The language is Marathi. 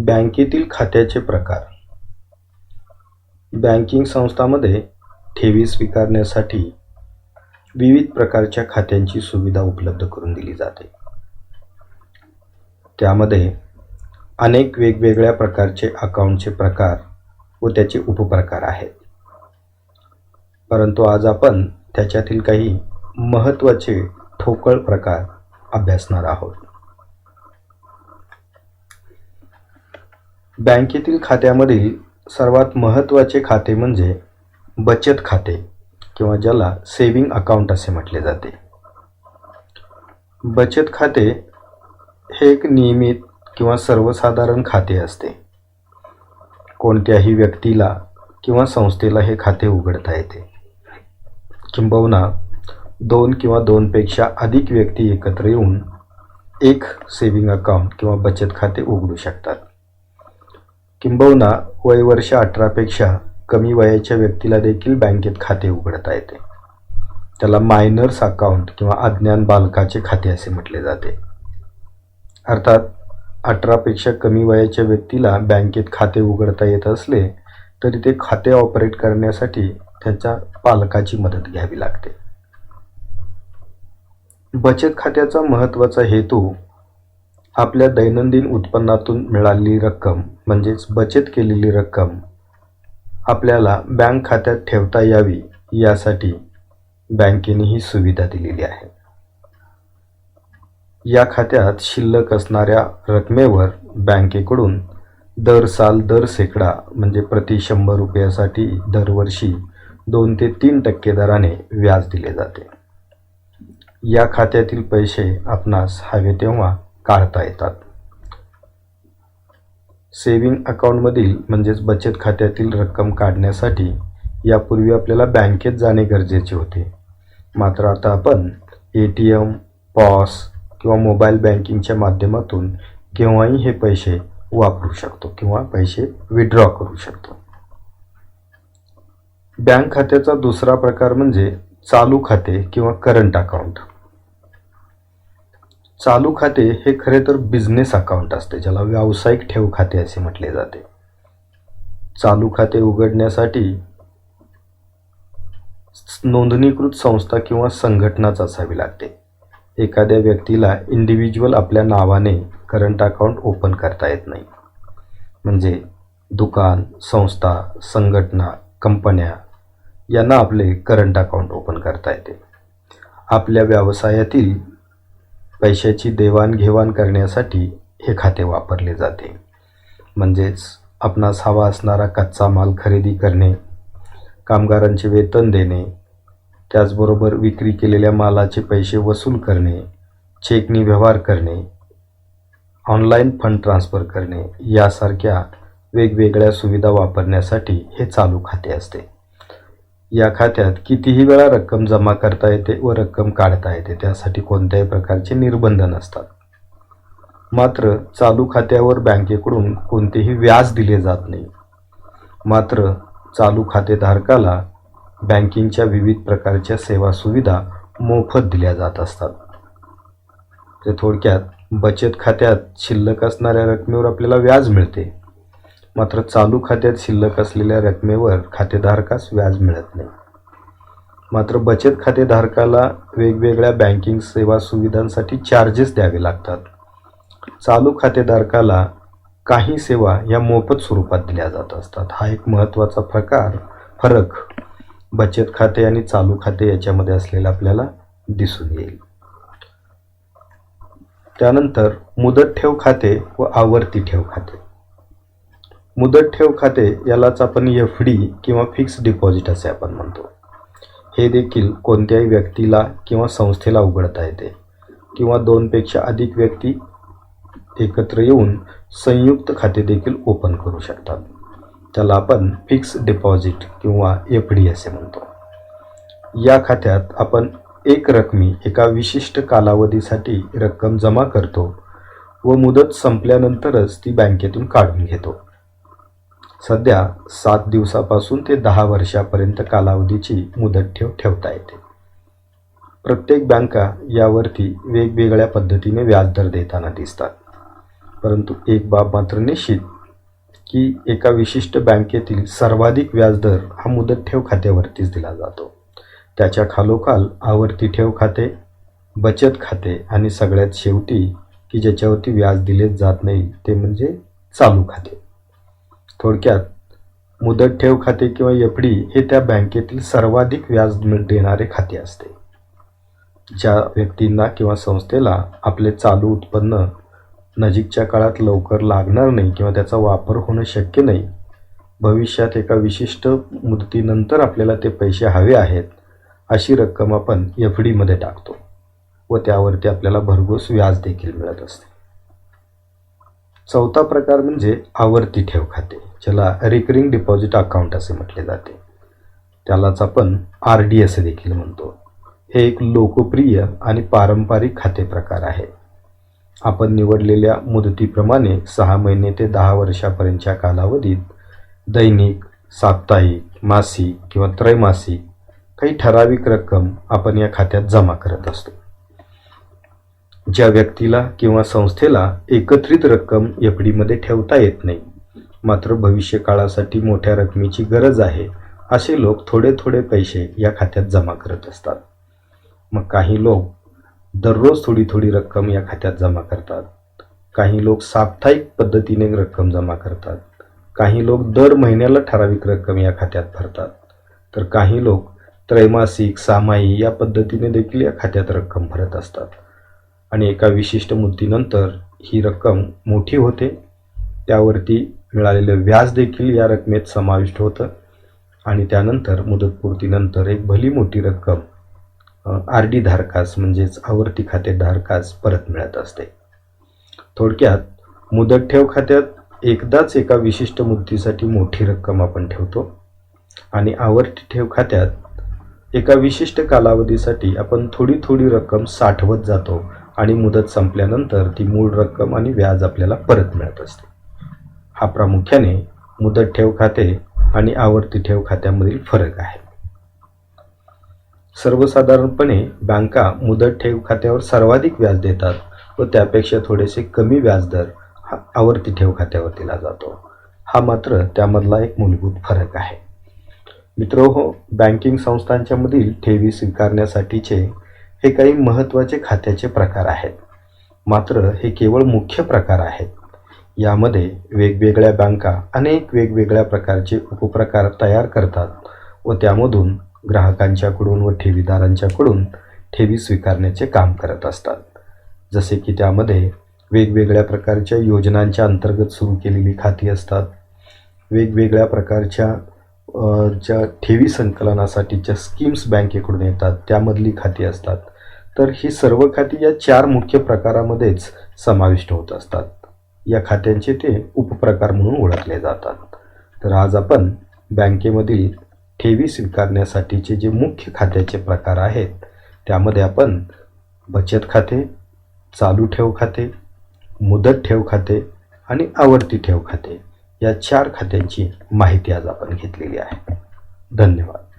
बँकेतील खात्याचे प्रकार. बँकिंग संस्थांमध्ये ठेवी स्वीकारण्यासाठी विविध प्रकारच्या खात्यांची सुविधा उपलब्ध करून दिली जाते. त्यामध्ये अनेक वेगवेगळ्या प्रकारचे अकाउंटचे प्रकार व त्याचे उपप्रकार आहेत. परंतु आज आपण त्याच्यातील काही महत्त्वाचे ठोकळ प्रकार अभ्यासणार आहोत. बँकेतील खात्यामधील सर्वात महत्त्वाचे खाते म्हणजे बचत खाते किंवा ज्याला सेविंग अकाउंट असे म्हटले जाते. बचत खाते हे एक नियमित किंवा सर्वसाधारण खाते असते. कोणत्याही व्यक्तीला किंवा संस्थेला हे खाते उघडता येते. किंबहुना दोन किंवा दोनपेक्षा अधिक व्यक्ती एकत्र येऊन एक सेविंग अकाउंट किंवा बचत खाते उघडू शकतात. किंबहुना वय वर्ष अठरापेक्षा कमी वयाच्या व्यक्तीला देखील बँकेत खाते उघडता येते. त्याला मायनर्स अकाउंट किंवा अज्ञान बालकाचे खाते असे म्हटले जाते. अर्थात अठरापेक्षा कमी वयाच्या व्यक्तीला बँकेत खाते उघडता येत असले तरी ते खाते ऑपरेट करण्यासाठी त्याच्या पालकाची मदत घ्यावी लागते. बचत खात्याचा महत्त्वाचा हेतू आपल्या दैनंदिन उत्पन्नातून मिळालेली रक्कम म्हणजेच बचत केलेली रक्कम आपल्याला बँक खात्यात ठेवता यावी यासाठी बँकेने ही सुविधा दिलेली आहे. या खात्यात शिल्लक असणाऱ्या रकमेवर बँकेकडून दर साल दर सेकडा म्हणजे प्रति शंभर रुपयासाठी दरवर्षी दोन ते तीन टक्के दराने व्याज दिले जाते. या खात्यातील पैसे आपणास हवे तेव्हा काढता येतात. सेविंग अकाउंटमधील म्हणजेच बचत खात्यातील रक्कम काढण्यासाठी यापूर्वी आपल्याला बँकेत जाणे गरजेचे होते. मात्र आता आपण ए टी एम पॉस किंवा मोबाईल बँकिंगच्या माध्यमातून केव्हाही हे पैसे वापरू शकतो किंवा पैसे विड्रॉ करू शकतो. बँक खात्याचा दुसरा प्रकार म्हणजे चालू खाते किंवा करंट अकाउंट चालू खाते हे खरे तर बिझनेस अकाउंट असते ज्याला व्यावसायिक ठेव खाते असे म्हटले जाते. चालू खाते उघडण्यासाठी नोंदणीकृत संस्था किंवा संघटनाच असावी लागते. एखाद्या व्यक्तीला इंडिव्हिज्युअल आपल्या नावाने करंट अकाउंट ओपन करता येत नाही. म्हणजे दुकान संस्था संघटना कंपन्या यांना आपले करंट अकाउंट ओपन करता येते. आपल्या व्यवसायातील पैशाची देवाणघेवाण करण्यासाठी हे खाते वापरले जाते. म्हणजेच आपणास हवा असणारा कच्चा माल खरेदी करणे कामगारांचे वेतन देणे त्याचबरोबर विक्री केलेल्या मालाचे पैसे वसूल करणे चेकनी व्यवहार करणे ऑनलाईन फंड ट्रान्स्फर करणे यासारख्या वेगवेगळ्या सुविधा वापरण्यासाठी हे चालू खाते असते. या खात्यात कितीही वेळा रक्कम जमा करता येते व रक्कम काढता येते त्यासाठी कोणत्याही प्रकारचे निर्बंध नसतात. मात्र चालू खात्यावर बँकेकडून कोणतेही व्याज दिले जात नाही. मात्र चालू खातेधारकाला बँकिंगच्या विविध प्रकारच्या सेवा सुविधा मोफत दिल्या जात असतात. ते थोडक्यात बचत खात्यात शिल्लक असणाऱ्या रकमेवर आपल्याला व्याज मिळते. मात्र चालू खात्यात शिल्लक असलेल्या रकमेवर खातेधारकास व्याज मिळत नाही. मात्र बचत खातेधारकाला वेगवेगळ्या बँकिंग सेवा सुविधांसाठी चार्जेस द्यावे लागतात. चालू खातेधारकाला काही सेवा या मोफत स्वरूपात दिल्या जात असतात. हा एक महत्त्वाचा प्रकार फरक बचत खाते आणि चालू खाते याच्यामध्ये असलेला आपल्याला दिसून येईल. त्यानंतर मुदत ठेव खाते व आवर्ती ठेव खाते. मुदत ठेव खाते यालाच आपण एफ डी किंवा फिक्स डिपॉझिट असे आपण म्हणतो. हे देखील कोणत्याही व्यक्तीला किंवा संस्थेला उघडता येते किंवा दोनपेक्षा अधिक व्यक्ती एकत्र येऊन संयुक्त खाते देखील ओपन करू शकतात. त्याला आपण फिक्स डिपॉझिट किंवा एफ डी असे म्हणतो. या खात्यात आपण एक रकमी एका विशिष्ट कालावधीसाठी रक्कम जमा करतो व मुदत संपल्यानंतरच ती बँकेतून काढून घेतो. सध्या सात दिवसापासून ते दहा वर्षापर्यंत कालावधीची मुदत ठेव ठेवता येते. प्रत्येक बँका यावरती वेगवेगळ्या पद्धतीने व्याजदर देताना दिसतात. परंतु एक बाब मात्र निश्चित की एका विशिष्ट बँकेतील सर्वाधिक व्याजदर हा मुदत ठेव खात्यावरतीच दिला जातो. त्याच्या खालोखाल आवर्ती ठेव खाते बचत खाते आणि सगळ्यात शेवटी की ज्याच्यावरती व्याज दिलेच जात नाही ते म्हणजे चालू खाते. थोडक्यात मुदत ठेव खाते किंवा एफ डी हे त्या बँकेतील सर्वाधिक व्याज देणारे खाते असते ज्या व्यक्तींना किंवा संस्थेला आपले चालू उत्पन्न नजीकच्या काळात लवकर लागणार नाही किंवा त्याचा वापर होणं शक्य नाही भविष्यात एका विशिष्ट मुदतीनंतर आपल्याला ते पैसे हवे आहेत अशी रक्कम आपण एफ डीमध्ये टाकतो व त्यावरती आपल्याला भरघोस व्याज देखील मिळत असते. चौथा प्रकार म्हणजे आवर्ती ठेव खाते ज्याला रिकरिंग डिपॉझिट अकाउंट असे म्हटले जाते. त्यालाच आपण आर डी असे देखील म्हणतो. हे एक लोकप्रिय आणि पारंपरिक खाते प्रकार आहे. आपण निवडलेल्या मुदतीप्रमाणे सहा महिने ते दहा वर्षापर्यंतच्या कालावधीत दैनिक साप्ताहिक मासिक किंवा त्रैमासिक काही ठराविक रक्कम आपण या खात्यात जमा करत असतो. ज्या व्यक्तीला किंवा संस्थेला एकत्रित रक्कम एफ डीमध्ये ठेवता येत नाही मात्र भविष्य काळासाठी मोठ्या रकमेची गरज आहे असे लोक थोडे थोडे पैसे या खात्यात जमा करत असतात. मग काही लोक दररोज थोडी थोडी रक्कम या खात्यात जमा करतात. काही लोक साप्ताहिक पद्धतीने रक्कम जमा करतात. काही लोक दर महिन्याला ठराविक रक्कम या खात्यात भरतात. तर काही लोक त्रैमासिक सामायिक या पद्धतीने देखील या खात्यात रक्कम भरत असतात. आणि एका विशिष्ट मुदतीनंतर ही रक्कम मोठी होते. त्यावरती मिळालेलं व्याज देखील या रकमेत समाविष्ट होतं. आणि त्यानंतर मुदतपूर्तीनंतर एक भली मोठी रक्कम आर डी धारकास म्हणजेच आवर्ती खाते धारकास परत मिळत असते. थोडक्यात मुदत ठेव खात्यात एकदाच एका विशिष्ट मुदतीसाठी मोठी रक्कम आपण ठेवतो. आणि आवर्ती ठेव खात्यात एका विशिष्ट कालावधीसाठी आपण थोडी थोडी रक्कम साठवत जातो. आणि मुदत संपल्यानंतर ती मूळ रक्कम आणि व्याज आपल्याला परत मिळत असते. हा प्रामुख्याने मुदत ठेव खाते आणि आवर्ती ठेव खात्यामधील फरक आहे. सर्वसाधारणपणे बँका मुदत ठेव खात्यावर सर्वाधिक व्याज देतात व त्यापेक्षा थोडेसे कमी व्याजदर हा आवर्ती ठेव खात्यावर दिला जातो. हा मात्र त्यामधला एक मूलभूत फरक आहे. मित्र हो बँकिंग संस्थांच्यामधील ठेवी स्वीकारण्यासाठीचे हे काही महत्त्वाचे खात्याचे प्रकार आहेत. मात्र हे केवळ मुख्य प्रकार आहेत. यामध्ये वेगवेगळ्या बँका अनेक वेगवेगळ्या प्रकारचे उपप्रकार तयार करतात व त्यामधून ग्राहकांच्याकडून व ठेवीदारांच्याकडून ठेवी स्वीकारण्याचे काम करत असतात. जसे की त्यामध्ये वेगवेगळ्या प्रकारच्या योजनांच्या अंतर्गत सुरू केलेली खाती असतात. वेगवेगळ्या प्रकारच्या ज्या ठेवी संकलनासाठीच्या स्कीम्स बँकेकडून येतात त्यामधली खाती असतात. तर ही सर्व खाती या चार मुख्य प्रकारामध्येच समाविष्ट होत असतात. या खात्यांचे ते उपप्रकार म्हणून ओळखले जातात. तर आज आपण बँकेमधील ठेवी स्वीकारण्यासाठीचे जे मुख्य खात्याचे प्रकार आहेत त्यामध्ये आपण बचत खाते चालू ठेव खाते मुदत ठेव खाते आणि आवर्ती ठेव खाते या चार खात्यांची माहिती आज आपण घेतलेली आहे. धन्यवाद.